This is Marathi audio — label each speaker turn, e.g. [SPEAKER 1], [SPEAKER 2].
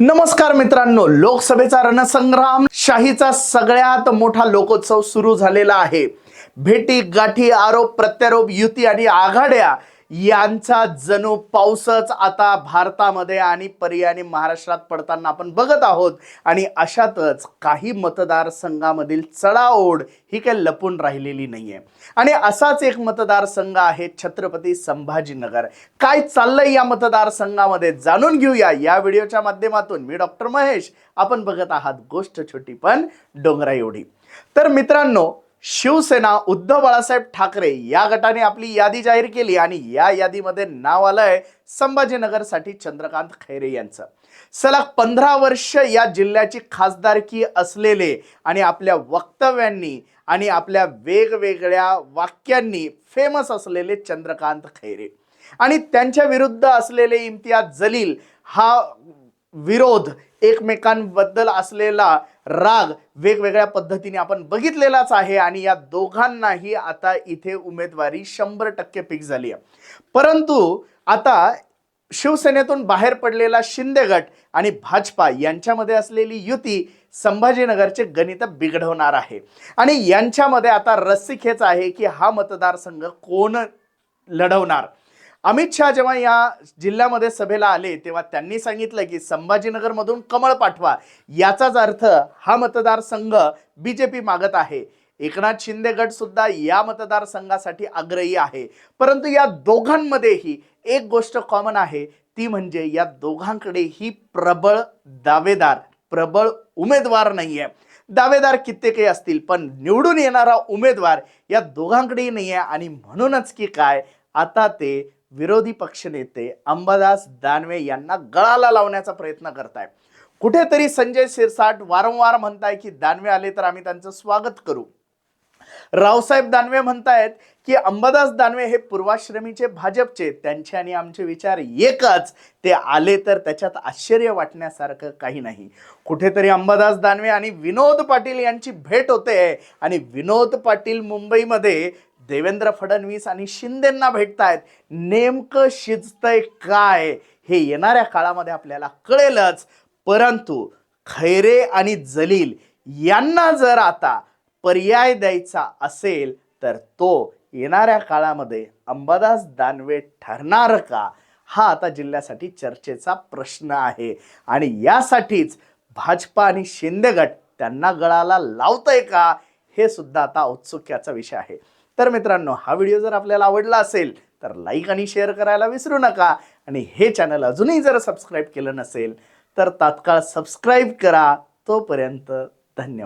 [SPEAKER 1] नमस्कार मित्रांनो लोकसभेचा रणसंग्राम शाहीचा सगळ्यात मोठा लोकोत्सव सुरू झालेला आहे. भेटी गाठी आरोप प्रत्यारोप युती आणि आघाड्या यांचा जणू पाऊसच आता भारतामध्ये आणि पर्यायाने महाराष्ट्रात पडताना आपण बघत आहोत. आणि अशातच काही मतदारसंघामधील चढाओढ ही काही लपून राहिलेली नाहीये. आणि असाच एक मतदारसंघ आहे छत्रपती संभाजीनगर. काय चाललंय या मतदारसंघामध्ये जाणून घेऊया या व्हिडिओच्या माध्यमातून. मी डॉक्टर महेश. आपण बघत आहात गोष्ट छोटी पण डोंगरा एवढी तर मित्रांनो शिवसेना उद्धव बाळासाहेब ठाकरे या गटाने आपली यादी जाहीर केली आणि या यादीमध्ये नाव आलंय संभाजीनगरसाठी चंद्रकांत खैरे यांचं. सलग पंधरा वर्ष या जिल्ह्याची खासदारकी असलेले आणि आपल्या वक्तव्यांनी आणि आपल्या वेगवेगळ्या वाक्यांनी फेमस असलेले चंद्रकांत खैरे. आणि त्यांच्या विरुद्ध असलेले इम्तियाज जलील हा विरोध एकमेकांबद्दल असलेला राग वेगवेगळ्या पद्धतीने आपण बघितलेलाच आहे आणि या दोघांनाही आता इथे उमेदवारी शंभर टक्के फिक्स झाली आहे. परंतु आता शिवसेनेतून बाहेर पडलेला शिंदे गट आणि भाजपा यांच्यामध्ये असलेली युती संभाजीनगरचे गणित बिघडवणार आहे. आणि यांच्यामध्ये आता रस्सीखेच आहे की हा मतदारसंघ कोण लढवणार? अमित शहा जेव्हा या जिल्ह्यामध्ये सभेला आले तेव्हा त्यांनी सांगितलं की संभाजीनगरमधून कमळ पाठवा. याचाच अर्थ हा मतदारसंघ बीजेपी मागत आहे. एकनाथ शिंदे गट सुद्धा या मतदारसंघासाठी आग्रही आहे. परंतु या दोघांमध्येही एक गोष्ट कॉमन आहे. ती म्हणजे या दोघांकडेही प्रबळ दावेदार प्रबळ उमेदवार नाहीये. दावेदार कित्येकही असतील पण निवडून येणारा उमेदवार या दोघांकडेही नाही आहे आणि म्हणूनच की काय आता ते विरोधी पक्षनेते अंबादास दानवे यांना गळाला लावण्याचा प्रयत्न करताय. कुठेतरी संजय शिरसाट वारंवार म्हणताय की दानवे आले तर आम्ही त्यांचं स्वागत करू. रावसाहेब दानवे म्हणतायत की अंबादास दानवे हे पूर्वाश्रमीचे भाजपचे त्यांचे आणि आमचे विचार एकच. ते आले तर त्याच्यात आश्चर्य वाटण्यासारखं काही नाही. कुठेतरी अंबादास दानवे आणि विनोद पाटील यांची भेट होते. आणि विनोद पाटील मुंबईमध्ये देवेंद्र फडणवीस आणि शिंदेंना भेटतायत. नेमकं शिजतंय काय हे येणाऱ्या काळामध्ये आपल्याला कळेलच. परंतु खैरे आणि जलील यांना जर आता पर्याय द्यायचा असेल तर तो येणाऱ्या काळामध्ये अंबादास दानवे ठरणार का? हा आता जिल्ह्यासाठी चर्चेचा प्रश्न आहे. आणि यासाठीच भाजपा आणि शिंदे गट त्यांना गळाला लावतंय का? हे सुद्धा आता औत्सुक्याचा विषय आहे. तर मित्रांनो हा व्हिडिओ जर आपल्याला आवडला असेल तर लाईक आणि शेअर करायला विसरू नका. आणि हे चॅनल अजूनही जर सबस्क्राईब केलं नसेल तर तात्काळ सबस्क्राईब करा. तोपर्यंत धन्यवाद.